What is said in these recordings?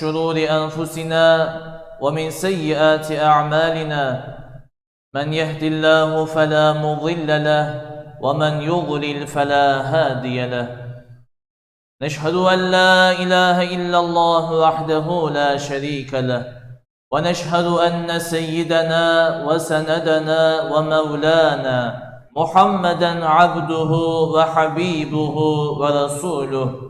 شرور أنفسنا ومن سيئات أعمالنا من يهد الله فلا مضل له ومن يضلل فلا هادي له. نشهد أن لا إله إلا الله وحده لا شريك له. ونشهد أن سيدنا وسندنا ومولانا محمدا عبده وحبيبه ورسوله.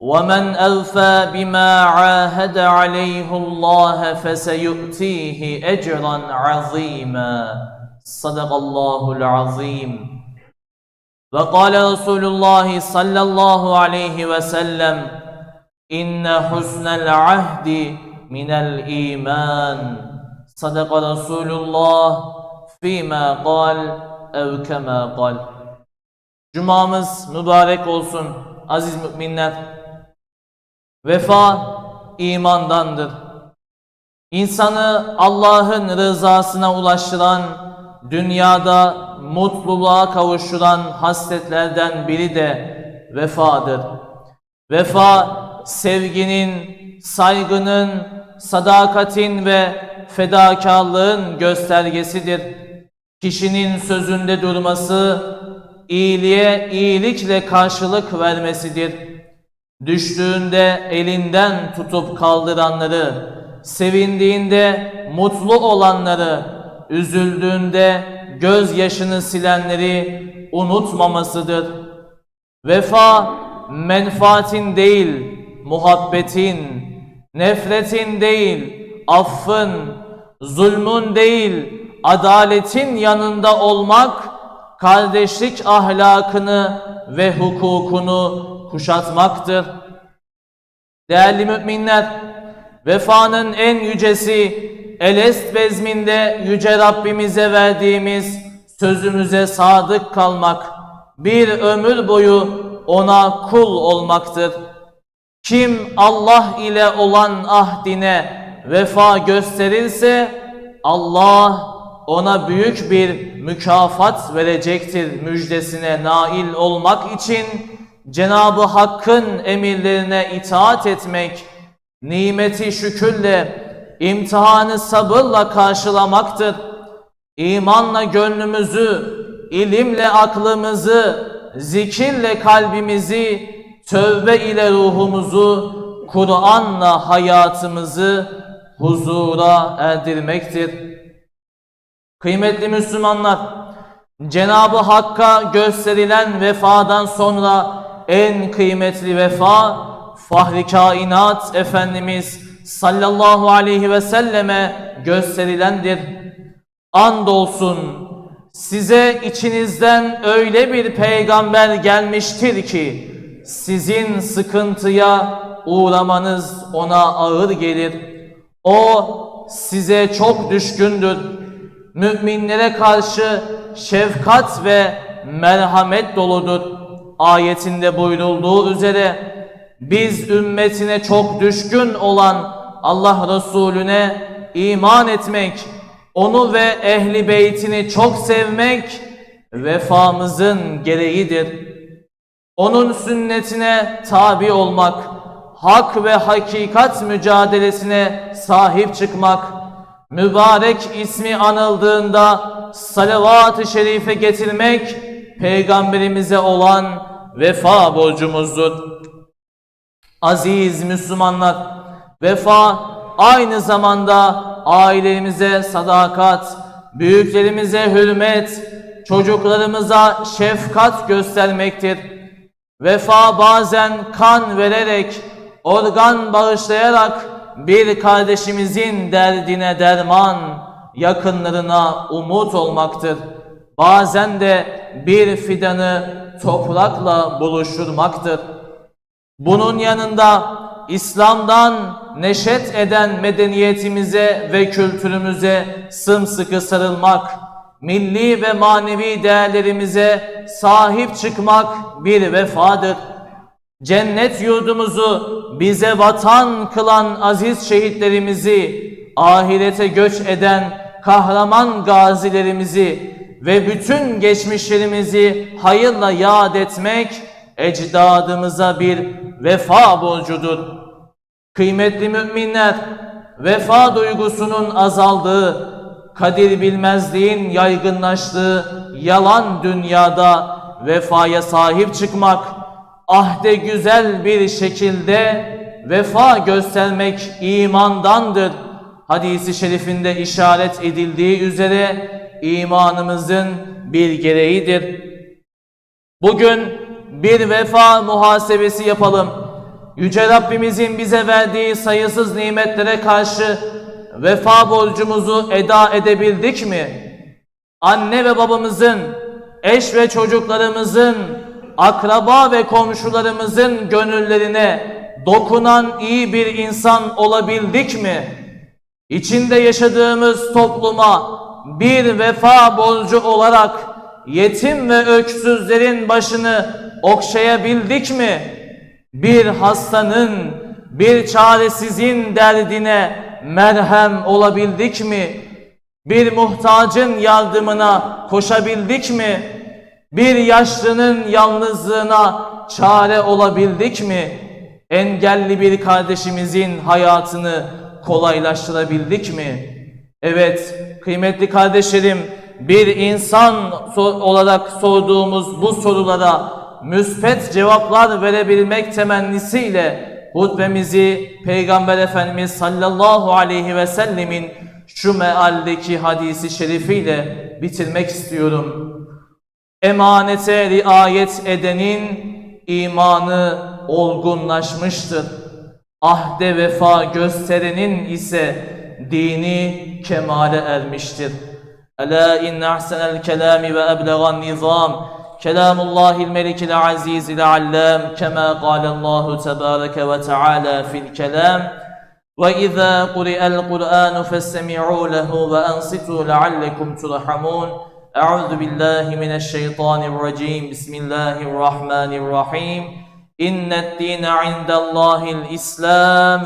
ومن أوفى بما عاهد عليه الله فسيؤتيه أجرا عظيما. صدق الله العظيم. وقال رسول الله صلى الله عليه وسلم إن حسن العهد من الإيمان. صدق رسول الله فيما قال أو كما قال. Cumamız mübarek olsun aziz müminler. Vefa imandandır. İnsanı Allah'ın rızasına ulaştıran, dünyada mutluluğa kavuşturan hasletlerden biri de vefadır. Vefa sevginin, saygının, sadakatin ve fedakarlığın göstergesidir. Kişinin sözünde durması, iyiliğe iyilikle karşılık vermesidir. Düştüğünde elinden tutup kaldıranları, sevindiğinde mutlu olanları, üzüldüğünde gözyaşını silenleri unutmamasıdır. Vefa menfaatin değil, muhabbetin, nefretin değil, affın, zulmün değil, adaletin yanında olmak, kardeşlik ahlakını ve hukukunu kuşatmaktır. Değerli müminler, vefanın en yücesi, Elest bezminde Yüce Rabbimize verdiğimiz sözümüze sadık kalmak, bir ömür boyu ona kul olmaktır. Kim Allah ile olan ahdine vefa gösterirse Allah ona büyük bir mükafat verecektir müjdesine nail olmak için Cenabı Hakk'ın emirlerine itaat etmek, nimeti şükürle, imtihanı sabırla karşılamaktır. İmanla gönlümüzü, ilimle aklımızı, zikirle kalbimizi, tövbe ile ruhumuzu, Kur'an'la hayatımızı huzura erdirmektir. Kıymetli Müslümanlar, Cenabı Hakk'a gösterilen vefadan sonra en kıymetli vefa Fahri Kainat Efendimiz sallallahu aleyhi ve selleme gösterilendir. Andolsun size içinizden öyle bir peygamber gelmiştir ki sizin sıkıntıya uğramanız ona ağır gelir. O size çok düşkündür. Müminlere karşı şefkat ve merhamet doludur. Ayetinde buyurulduğu üzere biz ümmetine çok düşkün olan Allah Resulüne iman etmek, onu ve ehli beytini çok sevmek vefamızın gereğidir. Onun sünnetine tabi olmak, hak ve hakikat mücadelesine sahip çıkmak, mübarek ismi anıldığında salavat-ı şerife getirmek peygamberimize olan vefa borcumuzdur. Aziz Müslümanlar, vefa aynı zamanda ailelerimize sadakat, büyüklerimize hürmet, çocuklarımıza şefkat göstermektir. Vefa bazen kan vererek, organ bağışlayarak bir kardeşimizin derdine derman, yakınlarına umut olmaktır. Bazen de bir fidanı toprakla buluşturmaktır. Bunun yanında İslam'dan neşet eden medeniyetimize ve kültürümüze sımsıkı sarılmak, milli ve manevi değerlerimize sahip çıkmak bir vefadır. Cennet yurdumuzu bize vatan kılan aziz şehitlerimizi, ahirete göç eden kahraman gazilerimizi ve bütün geçmişlerimizi hayırla yad etmek ecdadımıza bir vefa borcudur. Kıymetli müminler, vefa duygusunun azaldığı, kadir bilmezliğin yaygınlaştığı yalan dünyada vefaya sahip çıkmak, ahde güzel bir şekilde vefa göstermek imandandır. Hadisi şerifinde işaret edildiği üzere imanımızın bir gereğidir. Bugün bir vefa muhasebesi yapalım. Yüce Rabbimizin bize verdiği sayısız nimetlere karşı vefa borcumuzu eda edebildik mi? Anne ve babamızın, eş ve çocuklarımızın, akraba ve komşularımızın gönüllerine dokunan iyi bir insan olabildik mi? İçinde yaşadığımız topluma bir vefa borcu olarak yetim ve öksüzlerin başını okşayabildik mi? Bir hastanın, bir çaresizin derdine merhem olabildik mi? Bir muhtacın yardımına koşabildik mi? Bir yaşlının yalnızlığına çare olabildik mi? Engelli bir kardeşimizin hayatını kolaylaştırabildik mi? Evet, kıymetli kardeşlerim, bir insan olarak sorduğumuz bu sorulara müspet cevaplar verebilmek temennisiyle hutbemizi Peygamber Efendimiz sallallahu aleyhi ve sellemin şu mealdeki hadisi şerifiyle bitirmek istiyorum. Emanete riayet edenin imanı olgunlaşmıştır. Ahde vefa gösterenin ise dini kemale ermiştir. Ela inne ahsenel kelami ve eblegan nizam kelamullahil melikil azizil allam kema kâlallahu tebâreke ve teâlâ fil kelam وإذا قرئ القرآن فاستمعوا له وأنصتوا لعلكم ترحمون أعوذ بالله من الشيطان الرجيم بسم الله الرحمن الرحيم إن الدين عند الله الإسلام